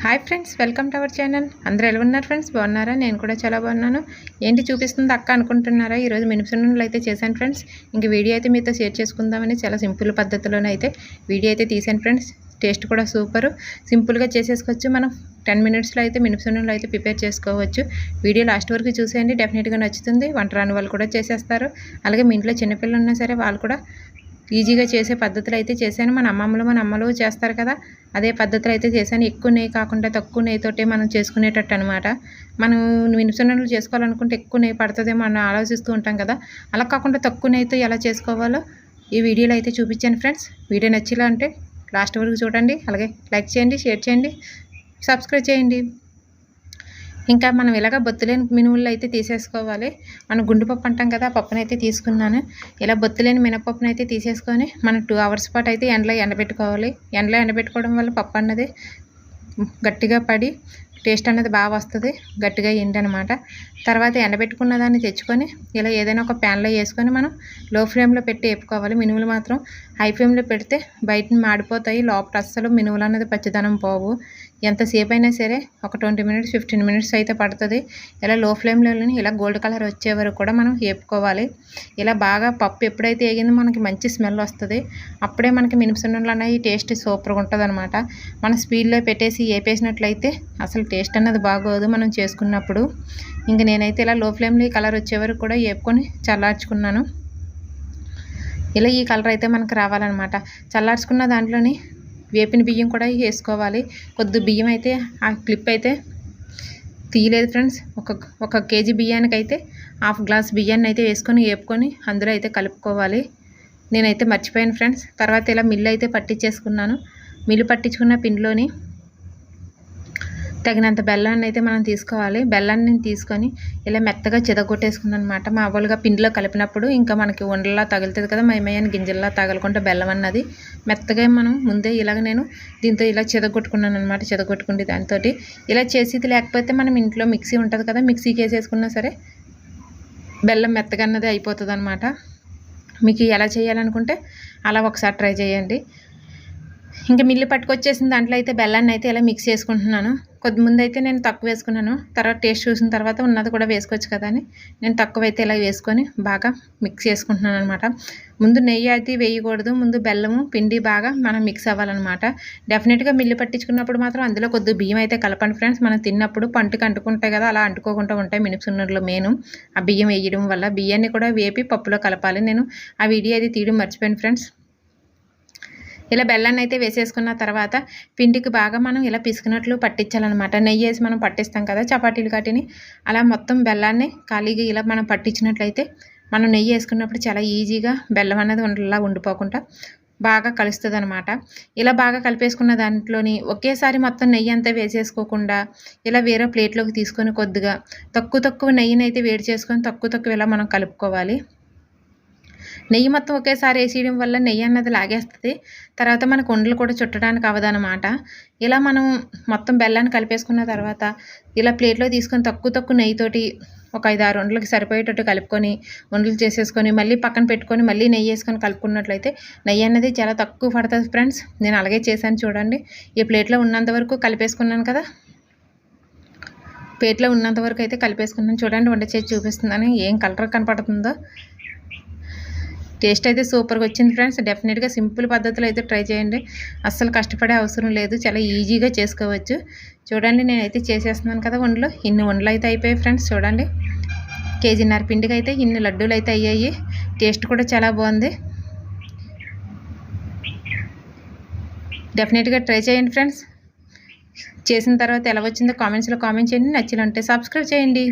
Hi friends welcome to our channel. అందరూ ఎలా ఉన్నారు ఫ్రెండ్స్? బాగున్నారా? నేను కూడా చాలా బాగున్నాను. ఏంటి చూపిస్తుంది అక్క అనుకుంటున్నారా? ఈరోజు మినిపిసన్నులు అయితే చేశాను ఫ్రెండ్స్. ఇంక వీడియో అయితే మీతో షేర్ చేసుకుందామని చాలా సింపుల్ పద్ధతిలోనే అయితే వీడియో అయితే తీశాను ఫ్రెండ్స్. టేస్ట్ కూడా సూపర్. సింపుల్గా చేసేసుకోవచ్చు మనం. టెన్ మినిట్స్లో అయితే మినిపిసన్నులు అయితే ప్రిపేర్ చేసుకోవచ్చు. వీడియో లాస్ట్ వరకు చూసేయండి. డెఫినెట్గా నచ్చుతుంది. వంట రాని వాళ్ళు కూడా చేసేస్తారు. అలాగే మీ ఇంట్లో చిన్నపిల్లలు ఉన్నా సరే వాళ్ళు కూడా ఈజీగా చేసే పద్ధతులు అయితే చేశాను. మన అమ్మమ్మలు మన అమ్మలు చేస్తారు కదా. అదే పద్ధతులు అయితే చేశాను. ఎక్కువ నెయ్యి కాకుండా తక్కువ నెయ్యితోటే మనం చేసుకునేటట్టు అనమాట మనం నిమిషంలో చేసుకోవాలనుకుంటే ఎక్కువ నెయ్యి పడుతుందేమో మనం ఆలోచిస్తూ ఉంటాం కదా. అలా కాకుండా తక్కువ నెయ్యితో ఎలా చేసుకోవాలో ఈ వీడియోలో అయితే చూపించాను ఫ్రెండ్స్. వీడియో నచ్చిలా అంటే లాస్ట్ వరకు చూడండి. అలాగే లైక్ చేయండి షేర్ చేయండి సబ్స్క్రైబ్ చేయండి. ఇంకా మనం ఇలాగ బొత్తులేని మినుములు అయితే తీసేసుకోవాలి. మనం గుండు పప్పు అంటాం కదా ఆ పప్పునైతే అయితే తీసుకున్నాను. ఇలా బొత్తులేని మినపప్పును అయితే తీసేసుకొని మనం టూ అవర్స్ పాటు అయితే ఎండలో ఎండబెట్టుకోవాలి. ఎండలో ఎండబెట్టుకోవడం వల్ల పప్పు అన్నది గట్టిగా పడి టేస్ట్ అనేది బాగా వస్తుంది గట్టిగా ఎండి అనమాట తర్వాత ఎండబెట్టుకున్న దాన్ని తెచ్చుకొని ఇలా ఏదైనా ఒక ప్యాన్లో వేసుకొని మనం లో ఫ్లేమ్లో పెట్టి వేపుకోవాలి. మినుములు మాత్రం హై ఫ్లేమ్లో పెడితే బయట మాడిపోతాయి. లోపల అస్సలు మినుములు అనేది పచ్చిదనం పోవు. ఎంతసేపు అయినా సరే ఒక ట్వంటీ మినిట్స్ ఫిఫ్టీన్ మినిట్స్ అయితే పడుతుంది. ఇలా లో ఫ్లేమ్లోని ఇలా గోల్డ్ కలర్ వచ్చే వరకు కూడా మనం వేపుకోవాలి ఇలా బాగా పప్పు ఎప్పుడైతే వేగిందో మనకి మంచి స్మెల్ వస్తుంది. అప్పుడే మనకి మినిపిసున్నలు అనేవి టేస్ట్ సూపర్గా ఉంటుంది అనమాట మన స్పీడ్లో పెట్టేసి వేపేసినట్లయితే అసలు టేస్ట్ అన్నది బాగోదు మనం చేసుకున్నప్పుడు. ఇంక నేనైతే ఇలా లో ఫ్లేమ్లో ఈ కలర్ వచ్చే వరకు కూడా వేపుకొని చల్లార్చుకున్నాను. ఇలా ఈ కలర్ అయితే మనకు రావాలన్నమాట. చల్లార్చుకున్న దాంట్లోని వేపిన బియ్యం కూడా వేసుకోవాలి. కొద్ది బియ్యం అయితే ఆ క్లిప్ అయితే తీయలేదు ఫ్రెండ్స్. ఒక ఒక కేజీ బియ్యానికి అయితే హాఫ్ గ్లాస్ బియ్యాన్ని అయితే వేసుకొని వేపుకొని అందులో అయితే కలుపుకోవాలి. నేనైతే మర్చిపోయాను ఫ్రెండ్స్. తర్వాత ఇలా మిల్లు అయితే పట్టించేసుకున్నాను. మిల్లు పట్టించుకున్న పిండిలోని తగినంత బెల్లాన్ని అయితే మనం తీసుకోవాలి. బెల్లాన్ని తీసుకొని ఇలా మెత్తగా చిదగొట్టేసుకున్నాను అనమాట మామూలుగా పిండిలో కలిపినప్పుడు ఇంకా మనకి ఉండలా తగులుతుంది కదా మైమయ్యని గింజల్లా తగలకుండా బెల్లం అన్నది. మెత్తగా మనం ముందే ఇలాగ నేను దీంతో ఇలా చిదగొట్టుకున్నాను అనమాట చిదగొట్టుకుంటే దాంతో ఇలా చేసేది లేకపోతే మనం ఇంట్లో మిక్సీ ఉంటుంది కదా మిక్సీకి వేసేసుకున్నా సరే బెల్లం మెత్తగా అన్నది అయిపోతుంది అనమాట మీకు ఎలా చేయాలనుకుంటే అలా ఒకసారి ట్రై చేయండి. ఇంకా మిల్లు పట్టుకొచ్చేసిన దాంట్లో అయితే బెల్లాన్ని అయితే ఇలా మిక్స్ చేసుకుంటున్నాను. కొద్ది ముందు అయితే నేను తక్కువ వేసుకున్నాను. తర్వాత టేస్ట్ చూసిన తర్వాత ఉన్నది కూడా వేసుకోవచ్చు కదా అని నేను తక్కువ అయితే ఇలా వేసుకొని బాగా మిక్స్ చేసుకుంటున్నాను అనమాట ముందు నెయ్యి అయితే వేయకూడదు ముందు బెల్లము పిండి బాగా మనం మిక్స్ అవ్వాలన్నమాట. డెఫినెట్గా మిల్లు పట్టించుకున్నప్పుడు మాత్రం అందులో కొద్ది బియ్యం అయితే కలపండి ఫ్రెండ్స్ మనం తిన్నప్పుడు పంటకు అంటుకుంటాయి కదా అలా అంటుకోకుండా ఉంటాయి మినిపిసున్నర్లో మెయిన్ ఆ బియ్యం వేయడం వల్ల బియ్యాన్ని కూడా వేపి పప్పులో కలపాలి. నేను ఆ వీడియో అది తీయడం మర్చిపోయాను ఫ్రెండ్స్ ఇలా బెల్లాన్ని అయితే వేసేసుకున్న తర్వాత పిండికి బాగా మనం ఇలా పిసుకున్నట్లు పట్టించాలన్నమాట. నెయ్యి వేసి మనం పట్టిస్తాం కదా చపాతీలు కాటిని అలా మొత్తం బెల్లాన్ని ఖాళీగా ఇలా మనం పట్టించినట్లయితే మనం నెయ్యి వేసుకున్నప్పుడు చాలా ఈజీగా బెల్లం అనేది ఉండలా ఉండిపోకుండా బాగా కలుస్తుంది అనమాట ఇలా బాగా కలిపేసుకున్న దాంట్లోని ఒకేసారి మొత్తం నెయ్యి అంతా వేసేసుకోకుండా ఇలా వేరే ప్లేట్లోకి తీసుకొని కొద్దిగా తక్కువ తక్కువ నెయ్యిని అయితే వేడి చేసుకొని తక్కువ తక్కువ ఇలా మనం కలుపుకోవాలి. నెయ్యి మొత్తం ఒకేసారి వేసేయడం వల్ల నెయ్యి అన్నది లాగేస్తుంది. తర్వాత మనకు ఉండలు కూడా చుట్టడానికి అవదనమాట ఇలా మనం మొత్తం బెల్లాన్ని కలిపేసుకున్న తర్వాత ఇలా ప్లేట్లో తీసుకొని తక్కువ తక్కువ నెయ్యితోటి ఒక ఐదు ఆరు వండలకి సరిపోయేటట్టు కలుపుకొని వండలు చేసేసుకొని మళ్ళీ పక్కన పెట్టుకొని మళ్ళీ నెయ్యి వేసుకొని కలుపుకున్నట్లయితే నెయ్యి అనేది చాలా తక్కువ పడుతుంది ఫ్రెండ్స్. నేను అలాగే చేశాను చూడండి. ఈ ప్లేట్లో ఉన్నంత వరకు కలిపేసుకున్నాను కదా. ప్లేట్లో ఉన్నంత వరకు అయితే కలిపేసుకున్నాను. చూడండి వంట చేసి చూపిస్తుందని ఏం కలర్ కనపడుతుందో. టేస్ట్ అయితే సూపర్గా వచ్చింది ఫ్రెండ్స్. డెఫినెట్గా సింపుల్ పద్ధతిలో అయితే ట్రై చేయండి. అస్సలు కష్టపడే అవసరం లేదు. చాలా ఈజీగా చేసుకోవచ్చు. చూడండి నేనైతే చేసేస్తున్నాను కదా వండలు ఇన్ని వండలు అయితే అయిపోయాయి ఫ్రెండ్స్. చూడండి. కేజీన్నర పిండికి అయితే ఇన్ని లడ్డూలు అయితే అయ్యాయి. టేస్ట్ కూడా చాలా బాగుంది. డెఫినెట్గా ట్రై చేయండి ఫ్రెండ్స్. చేసిన తర్వాత ఎలా వచ్చిందో కామెంట్స్లో కామెంట్ చేయండి. నచ్చినంటే సబ్స్క్రైబ్ చేయండి.